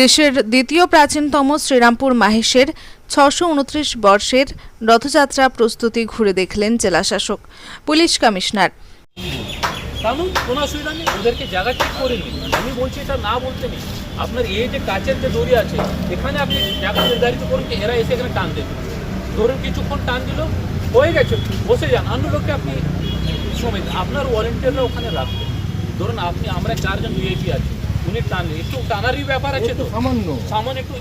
দেশের দ্বিতীয় প্রাচীনতম শ্রীরামপুর মাহেশের ছশো উনত্রিশ বর্ষের রথযাত্রা প্রস্তুতি ঘুরে দেখলেন জেলাশাসক, পুলিশ কমিশনার। কোনো অসুবিধা নেই, ওদেরকে জায়গা ঠিক করে আমি বলছি এটা না বলতে আপনার যে কাচের যে দড়ি আছে, এখানে আপনি নির্ধারিত করুন এসে এখানে টান ধরুন কিছুক্ষণ টান দিল, হয়ে গেছে, বসে যান। আপনি আপনার ওখানে ধরুন আপনি, আমরা চারজন ভিআইপি আছি। উনি টান একটু টানারই ব্যাপার আছে তো। সামান্য। সামান্য একটু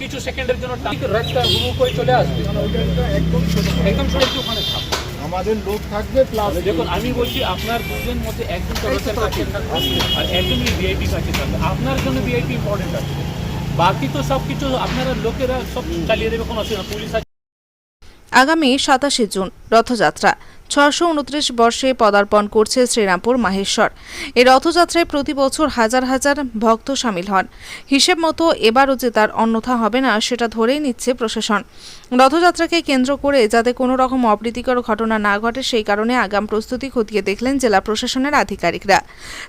কিছু সেকেন্ডের জন্য রাস্তা হুমুক চলে আসবে। একদম একদম সবাই একটু ওখানে থাকবে আমাদের লোক থাকবে প্লাস দেখুন আমি বলছি আপনার দুজন মধ্যে একজন কাছে আর একজন ভিআইপি কাছে থাকবে। আপনার জন্য ভিআইপি ইম্পর্টেন্ট আছে। বাকি তো সব কিছু আপনারা লোকেরা সব চালিয়ে দেবে কোনো অসুবিধা পুলিশ আগামী সাতাশে জুন রথযাত্রা। ছশো উনত্রিশ বর্ষে পদার্পণ করছে শ্রীরামপুর মাহেশ্বর। এ রথযাত্রায় প্রতি বছর হাজার হাজার ভক্ত সামিল হন। হিসেব মতো এবারও যে তার অন্যথা হবে না, সেটা ধরেই নিচ্ছে প্রশাসন। রথযাত্রাকে কেন্দ্র করে যাতে কোনো রকম অপ্রীতিকর ঘটনা না ঘটে, সেই কারণে আগাম প্রস্তুতি খতিয়ে দেখলেন জেলা প্রশাসনের আধিকারিকরা।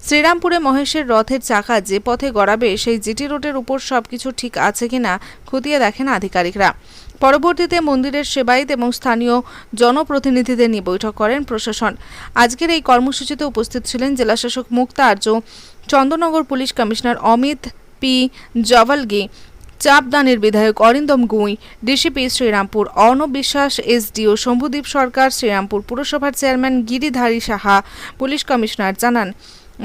শ্রীরামপুরে মহেশের রথের চাকা যে পথে গড়াবে, সেই জিটি রোডের উপর সবকিছু ঠিক আছে কিনা খতিয়ে দেখেন আধিকারিকরা। পরবর্তীতে মন্দিরের সেবায়িত এবং স্থানীয় জনপ্রতিনিধিদের নিয়ে বৈঠক করেন প্রশাসন। আজকের এই কর্মসূচিতে উপস্থিত ছিলেন জেলাশাসক Mukta Arya, Chandannagar police commissioner Amit P Jawalgi, চাপদানের বিধায়ক অরিন্দম গুঁই, ডিসিপি শ্রীরামপুর, অর্ণব বিশ্বাস, এসডিও শম্ভুদীপ সরকার, শ্রীরামপুর পুরসভার chairman Giridhari Saha, police commissioner জানান।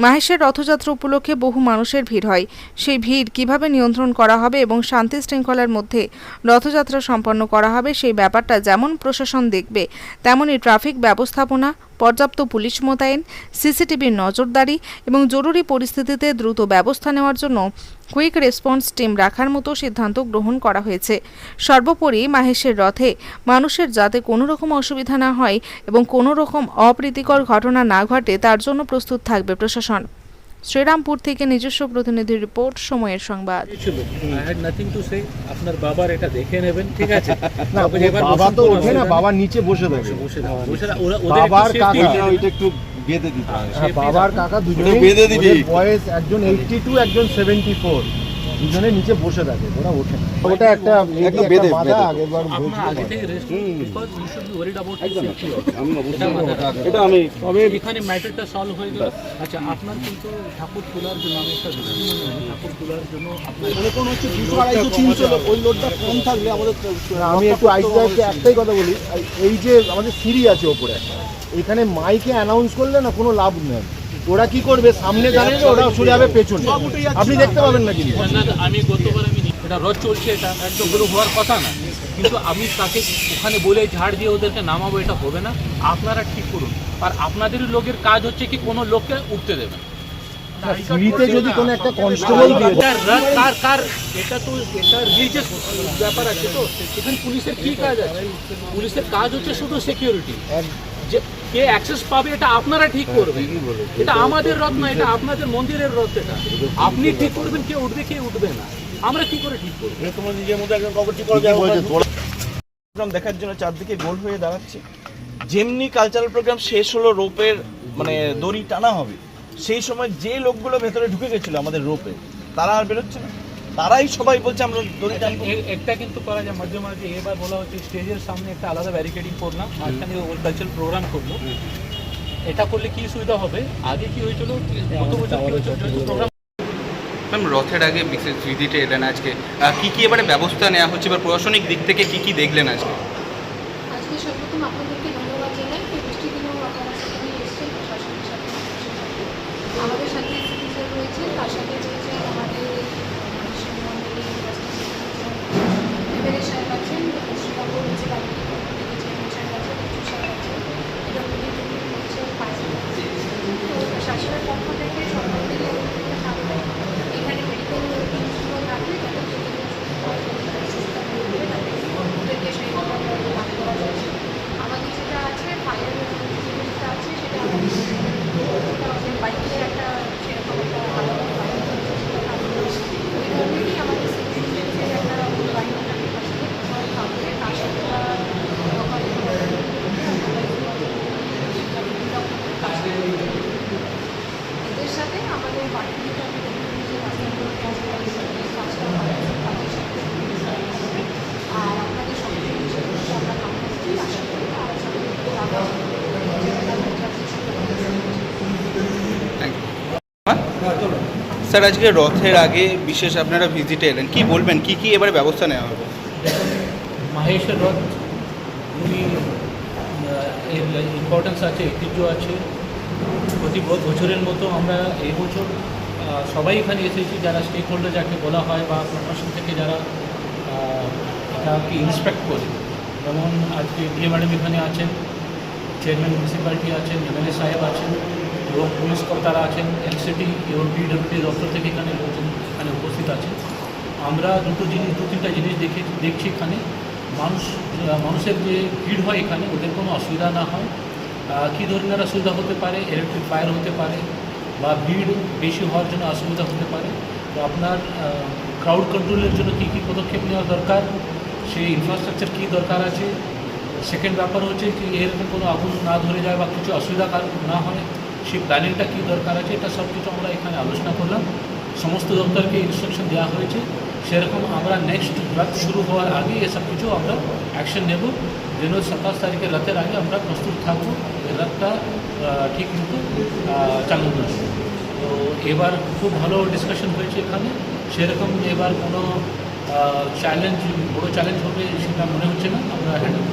মাহেশের রথযাত্রা উপলক্ষে বহু মানুষের ভিড় হয়। সেই ভিড় কীভাবে নিয়ন্ত্রণ করা হবে এবং শান্তি শৃঙ্খলার মধ্যে রথযাত্রা সম্পন্ন করা হবে, সেই ব্যাপারটা যেমন প্রশাসন দেখবে, তেমনই ট্রাফিক ব্যবস্থাপনা পর্যাপ্ত পুলিশ মোতায়েন সিসিটিভির নজরদারি এবং জরুরি পরিস্থিতিতে দ্রুত ব্যবস্থা নেওয়ার জন্য কুইক রেসপন্স টিম রাখার মতো সিদ্ধান্ত গ্রহণ করা হয়েছে। সর্বোপরি মাহেশের রথে মানুষের যাতে কোনো রকম অসুবিধা না হয় এবং কোনো রকম অপ্রীতিকর ঘটনা না ঘটে, তার জন্য প্রস্তুত থাকবে প্রশাসন। শ্রীরামপুর থেকে নিজস্ব প্রতিনিধির রিপোর্ট সময়ের সংবাদ। ছিল। I had nothing to say আপনার বাবার এটা দেখে নেবেন ঠিক আছে? বাবা তো ওঠে না বাবা নিচে বসে থাকে। বসে একটু বাবার কাকা। ওইটা একটু বেঁধে দিতে হ্যাঁ, বাবার কাকা দুজনে বেঁধে দিবি। বয়স একজন এইটটি টু একজন সেভেন্টি ফোর দুজনে নিচে বসে থাকে ওরা ওঠে ওটা একটা বেঁধে, এটা আমি তবে এখানে ম্যাটারটা সলভ হয়ে গেল। আচ্ছা আপনার কিন্তু ঠাকুর তোলার জন্য আমি একটা ঠাকুর তোলার জন্য আপনার হচ্ছে দুশো আড়াইশো তিনশো লোক ওই লোডটা কম থাকলে আমাদের আমি একটু আইসিআইকে একটাই কথা বলি। এই যে আমাদের সিঁড়ি আছে ওপরে একটা এখানে মাইকে অ্যানাউন্স করলে না কোনো লাভ নেই। ওরা কি করবে? সামনে দাঁড়িয়ে ওরা চলে যাবে পেছনে। আপনি দেখতে পাবেন না কিন্তু আমি গতবার আমি এটা রোজ চলছে এটা একদমগুলো হওয়ার কথা না। কিন্তু আমি তাকে ওখানে বলে ঝাড় দিয়ে ওদেরকে নামাবো এটা হবে না। আপনারা ঠিক করুন। আর আপনাদেরই লোকের কাজ হচ্ছে কি কোনো লোককে উঠতে দেবেন সিঁড়িতে যদি কোনো একটা কনস্টেবল দিয়ে কার কার কার এটা তো এটা রিলিজিয়াস ব্যাপার আছে তো। এখানে পুলিশের কি কাজ আছে? পুলিশের কাজ হচ্ছে শুধু সিকিউরিটি যে কে অ্যাক্সেস পাবে এটা আপনারা ঠিক করবেন। এটা আমাদের রথ না এটা আপনাদের মন্দিরের রথ এটা। আপনি ঠিক করবেন কে উঠবে কে উঠবে না। আমরা কি করে ঠিক করব? তোমার নিজের মধ্যে একজন কবর ঠিক ঠিকই বলেছে, প্রোগ্রাম দেখার জন্য চারদিকে গোল হয়ে দাঁড়াচ্ছে। যেমনি কালচারাল প্রোগ্রাম শেষ হলো রোপের মানে দড়ি টানা হবে সেই সময় যে লোকগুলো ভেতরে ঢুকে গেছিল আমাদের রোপে তারা আর বেরোচ্ছে না। তারাই সবাই বলছে আমরা দড়ি টানবো একটা কিন্তু করা যায় মাঝে মাঝে এবার বলা হচ্ছে স্টেজের সামনে একটা আলাদা ব্যারিকেডিং করলাম মাঝখানে ওর কালচারাল প্রোগ্রাম করল। এটা করলে কি সুবিধা হবে? আগে কি হয়েছিল? গত বছর কি হয়েছিল? প্রোগ্রাম ম্যাম রথের আগে বিশেষ ভিজিটে এলেন আজকে। কি কি এবারে ব্যবস্থা নেওয়া হচ্ছে? বা প্রশাসনিক দিক থেকে কি কি দেখলেন আজকে? আজকে সর্বপ্রথম আপনাদেরকে ধন্যবাদ জানাই এই বৃষ্টির দিনেও আপনারা সেখানে এসেছেন প্রশাসনের সাথে মানুষের সাথে আমাদের সাথে সিটিজেন রয়েছে তার সাথে রয়েছে আমাদের মানুষের মন্দিরে এমএলএ সাহেব আছেন শ্রীকাকুর রয়েছে বাড়িতে চেয়ারম্যান সাহেব আছেন কিছু সাহেব আছেন এটা মিলিয়ে তিনি রয়েছে পাঁচ তো প্রশাসনের পক্ষ থেকে সকলকে থাকবে এখানে মেডিকেল টিমগুলো থাকবে যাতে ওদেরকে সেইভাবে ভাগ করা যাচ্ছে আমাদের স্যার, আজকে রথের আগে বিশেষ আপনারা ভিজিটে এলেন। কি বলবেন? কি কি এবারে ব্যবস্থা নেওয়া হবে? মাহেশের রথ এর ইম্পর্টেন্স আছে, ঐতিহ্য আছে। প্রতি বছরের মতো আমরা এই বছর সবাই এখানে এসেছি, যারা স্টেক হোল্ডার যাকে বলা হয়, বা প্রশাসন থেকে যারা এটাকে ইন্সপেক্ট করে। যেমন আজকে ডিএ ম্যাডাম এখানে আছেন চেয়ারম্যান মিউনিসিপ্যালিটি আছেন এমএলএ সাহেব আছেন। এবং পুলিশ কর্তারা আছেন এলসিটি এবং পিডব্লিউডি দপ্তর থেকে এখানে লোকজন এখানে উপস্থিত আছেন। আমরা দুটো জিনিস, দু তিনটা জিনিস দেখে, দেখছি এখানে। মানুষ মানুষের যে ভিড় হয় এখানে, ওদের কোনো অসুবিধা না হয়। কী ধরনের অসুবিধা হতে পারে? ইলেকট্রিক ফায়ার হতে পারে বা ভিড় বেশি হওয়ার জন্য অসুবিধা হতে পারে। তো আপনার ক্রাউড কন্ট্রোলের জন্য কী কী পদক্ষেপ নেওয়া দরকার? সেই ইনফ্রাস্ট্রাকচার কী দরকার আছে? সেকেন্ড ব্যাপার হচ্ছে কি, এরকম কোনো আগুন না ধরে যায় বা কিছু অসুবিধা না হয়? সেই প্ল্যানিংটা কী দরকার আছে, এটা সব কিছু আমরা এখানে আলোচনা করলাম। সমস্ত দপ্তরকে ইনস্ট্রাকশন দেওয়া হয়েছে। সেরকম আমরা নেক্সট রাত শুরু হওয়ার আগে এসব কিছু আমরা অ্যাকশন নেব। যেন সাতাশ তারিখের রাতের আগে আমরা প্রস্তুত থাকব রাতটা ঠিক মতো চালু আসবে। তো এবার খুব ভালো ডিসকাশন হয়েছে এখানে। সেরকম এবার কোনো চ্যালেঞ্জ বড়ো চ্যালেঞ্জ হবে সেটা মনে হচ্ছে না। আমরা হ্যান্ডেল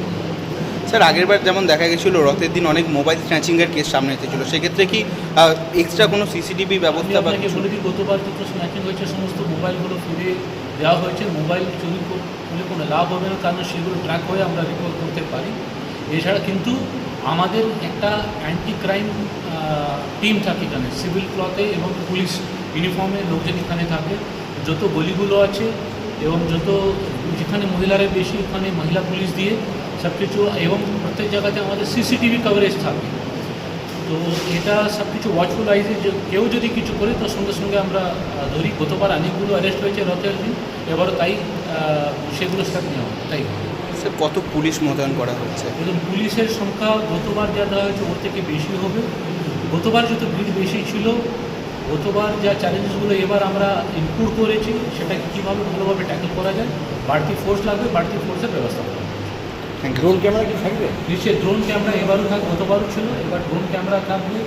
স্যার আগেরবার যেমন দেখা গেছিল রথের দিন অনেক মোবাইল স্ন্যাচিংয়ের কেস সামনে এসেছিল। সেক্ষেত্রে কি এক্সট্রা কোনো সিসিটিভি ব্যবস্থা বা কিছু? বলে দিই গতবার যত স্ন্যাচিং হয়েছে সমস্ত মোবাইলগুলো ফিরে দেওয়া হয়েছে। মোবাইল চুরি করলে কোনো লাভ হবে না কারণ সেগুলো ট্র্যাক হয়ে আমরা রিপোর্ট করতে পারি। এছাড়া কিন্তু আমাদের একটা অ্যান্টি ক্রাইম টিম থাকে এখানে সিভিল ক্লথে এবং পুলিশ ইউনিফর্মে লোকজন এখানে থাকে। যত গলিগুলো আছে এবং যত যেখানে মহিলারা বেশি ওখানে মহিলা পুলিশ দিয়ে সব কিছু এবং প্রত্যেক জায়গাতে আমাদের সিসিটিভি কভারেজ থাকে। তো এটা সব কিছু ওয়াচফুল আইজে যে কেউ যদি কিছু করে তো সঙ্গে সঙ্গে আমরা ধরি গতবার অনেকগুলো অ্যারেস্ট হয়েছে রথের দিন এবারও তাই সেগুলো স্টেপ নেওয়া তাই। স্যার কত পুলিশ মোতায়েন করা হচ্ছে এবং পুলিশের সংখ্যা গতবার যা দেওয়া হয়েছে ওর থেকে বেশি হবে। গতবার যত ভিড় বেশি ছিল গতবার যা চ্যালেঞ্জগুলো এবার আমরা ইনক্লুড করেছি সেটাকে কীভাবে ভালোভাবে ট্যাকেল করা যায় বাড়তি ফোর্স লাগবে বাড়তি ফোর্সের ব্যবস্থা করা ড্রোন ক্যামেরা কি থাকবে? নিশ্চয়ই ড্রোন ক্যামেরা এবারও থাকবে গতবারও ছিল এবার ড্রোন ক্যামেরা থাকবে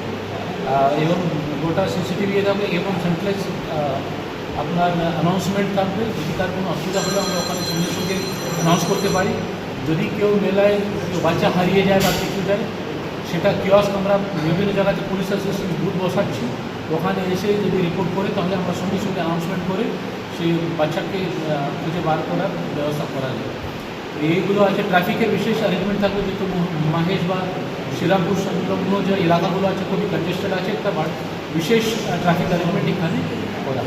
এবং গোটা সিসিটিভি থাকবে এবং সেন্ট্রালাইজ আপনার অ্যানাউন্সমেন্ট থাকবে। যদি তার কোনো অসুবিধা হলে আমরা ওখানে সঙ্গে সঙ্গে অ্যানাউন্স করতে পারি। যদি কেউ মেলায় কেউ বাচ্চা হারিয়ে যায় বা কিছু যায় সেটা কিয়স্ক আমরা বিভিন্ন জায়গাতে পুলিশ অ্যাসোসিয়েশন বুথ বসাচ্ছি। ওখানে এসে যদি রিপোর্ট করে তাহলে আমরা সঙ্গে সঙ্গে অ্যানাউন্সমেন্ট করে সেই বাচ্চাকে খুঁজে বার করার ব্যবস্থা করা যায়। এইগুলো আছে, ট্রাফিকের বিশেষ অ্যারেঞ্জমেন্ট থাকবে যেহেতু মহেশ বা শ্রীরামপুর সংলগ্ন যে এলাকাগুলো আছে, খুবই কনজেস্টেড আছে, একটা বিশেষ ট্রাফিক অ্যারেঞ্জমেন্ট এখানে করা